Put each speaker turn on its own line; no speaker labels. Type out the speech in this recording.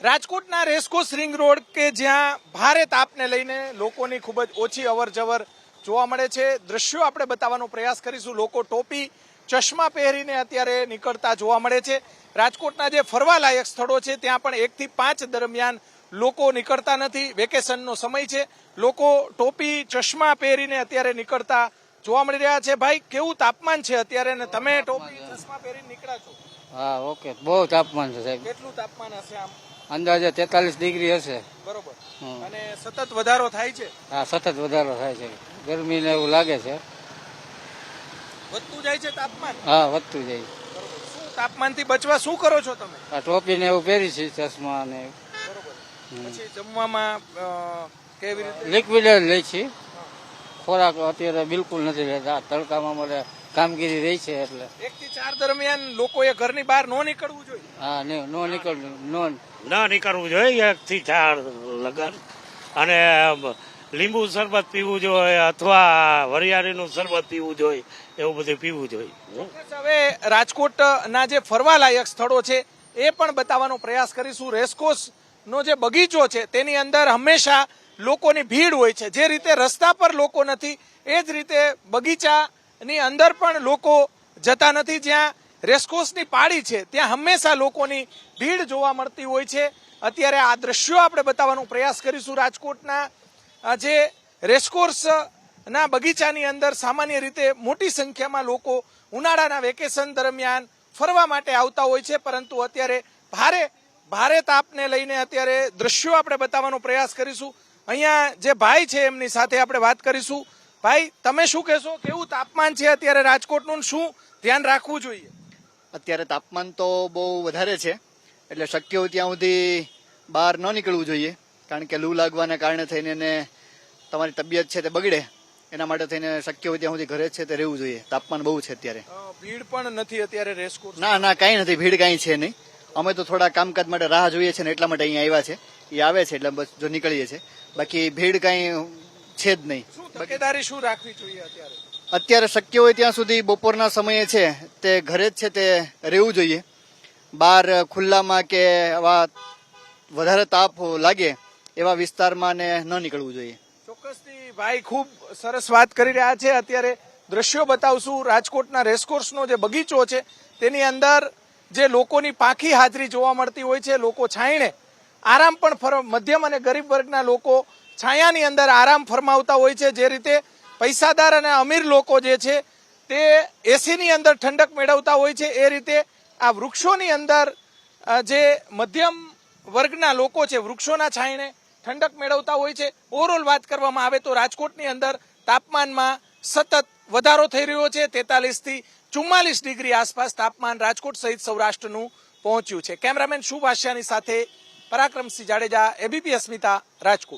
રાજકોટના racecourse ring road કે જ્યાં ભારે તાપને લઈને લોકોની ખૂબ જ ઓછી અવરજવર જોવા મળે છે. દ્રશ્યો આપણે બતાવવાનો પ્રયાસ કરીશું. લોકો ટોપી ચશ્મા પહેરીને અત્યારે નીકળતા જોવા મળે છે. રાજકોટના જે ફરવાલાયક સ્થળો છે ત્યાં પણ એકથી પાંચ દરમિયાન લોકો નીકળતા નથી. વેકેશનનો સમય છે. લોકો ટોપી ચશ્મા પહેરીને અત્યારે નીકળતા જોવા મળી રહ્યા છે. ભાઈ કેવું તાપમાન છે અત્યારે ને તમે ટોપી ચશ્મા પહેરીને નીકળ્યા છો?
હા ઓકે. બહુ તાપમાન છે સાહેબ.
કેટલું તાપમાન હશે આમ?
અંદાજે તેતાલીસ ડિગ્રી હશે.
બરોબર. અને સતત વધારો થાય છે?
હા સતત વધારો થાય છે. ગરમી ને એવું લાગે છે.
વધતું જાય છે તાપમાન?
હા વધતું જાય.
શું તાપમાનથી બચવા શું કરો છો તમે?
આ ટોપી ને એવું પહેરી છે ચશ્મા ને
બરોબર. પછી જમવામાં કેવી રીતે?
લિક્વિડ લે લઈ છે. ખોરાક અત્યારે બિલકુલ નથી લેતા. તડકામાં મારે કામગીરી રહી છે એટલે.
એક થી ચાર દરમિયાન લોકોએ ઘરની બહાર ન નીકળવું જોઈએ.
હા ને નો નીકળવું નો
ન નીકળવું જોઈએ એક થી ચાર લગન. અને લીંબુ શરબત પીવું જોઈએ અથવા વરિયાળીનું શરબત પીવું જોઈએ એવું બધું પીવું જોઈએ.
હવે રાજકોટના જે ફરવાલાયક સ્થળો છે એ પણ બતાવવાનો પ્રયાસ કરીશું. રેસકોર્સ નો જે બગીચો છે તેની અંદર હંમેશા લોકોની ભીડ હોય છે. જે રીતે રસ્તા પર લોકો નથી એ જ રીતે બગીચાની અંદર પણ લોકો જતા નથી. જ્યાં રેસકોર્સની પાળી છે, ત્યાં હંમેશા લોકોની ભીડ જોવા મળતી હોય છે. અત્યારે આ દ્રશ્યો આપણે બતાવવાનો પ્રયાસ કરીશું રાજકોટના. જે રેસકોર્સના બગીચાની અંદર સામાન્ય રીતે મોટી સંખ્યામાં લોકો ઉનાળાના વેકેશન દરમિયાન ફરવા માટે આવતા હોય છે, પરંતુ અત્યારે ભારે ભારે તાપને લઈને અત્યારે દ્રશ્યો આપણે બતાવવાનો પ્રયાસ કરીશું. અહીંયા જે ભાઈ છે, એમની સાથે આપણે વાત કરીશું. ભાઈ તમે શું કહેશો? કેવું તાપમાન છે અત્યારે રાજકોટનું શું? ધ્યાન રાખવું જોઈએ.
અત્યારે તાપમાન તો બહુ વધારે છે એટલે શક્ય હોય ત્યાં સુધી બહાર ન નીકળવું જોઈએ કારણ કે લૂ લાગવાના કારણે થઈને એને તમારી તબિયત છે તે બગડે એના માટે થઈને શક્ય હોય ત્યાં સુધી ઘરે જ છે તે રહેવું જોઈએ. તાપમાન બહુ છે અત્યારે.
ભીડ પણ નથી અત્યારે રેસકોર્સ
ના ના કાંઈ નથી ભીડ કાંઈ છે નહીં. અમે તો થોડા કામકાજ માટે રાહ જોઈએ છે ને એટલા માટે અહીંયા આવ્યા છે. એ આવે છે એટલે બસ જો નીકળીએ છે બાકી ભીડ કાંઈ છે જ નહીં.
તકેદારી શું રાખવી જોઈએ અત્યારે?
અત્યારે શક્ય હોય ત્યાં સુધી બપોરના સમયે છે તે ઘરે જ છે તે રહેવું જોઈએ. બહાર ખુલ્લામાં કે આવા વધારે તાપ લાગે એવા વિસ્તારમાં ને ન નીકળવું જોઈએ.
ચોક્કસથી ભાઈ ખૂબ સરસ વાત કરી રહ્યા છે. અત્યારે દ્રશ્યો બતાવશું. રાજકોટના રેસકોર્સનો જે બગીચો છે તેની અંદર જે લોકોની પાંખી હાજરી જોવા મળતી હોય છે લોકો છાંયણે આરામ પણ મધ્યમ અને ગરીબ વર્ગના લોકો છાયાની અંદર આરામ ફરમાવતા હોય છે. જે રીતે પૈસાદાર અને અમીર લોકો જે છે, તે એસીની અંદર ઠંડક મેળવતા હોય છે. એ રીતે આ વૃક્ષોની અંદર જે મધ્યમ વર્ગના લોકો છે, વૃક્ષોના છાંયણે ઠંડક મેળવતા હોય છે. ઓવરઓલ વાત કરવામાં આવે તો રાજકોટની અંદર તાપમાનમાં સતત વધારો થઈ રહ્યો છે. તેતાલીસથી ચુમ્માલીસ ડિગ્રી આસપાસ તાપમાન રાજકોટ સહિત સૌરાષ્ટ્રનું પહોંચ્યું છે. કેમેરામેન શુભ આશિયાની સાથે પરાક્રમસિંહ જાડેજા એબીપી અસ્મિતા રાજકોટ.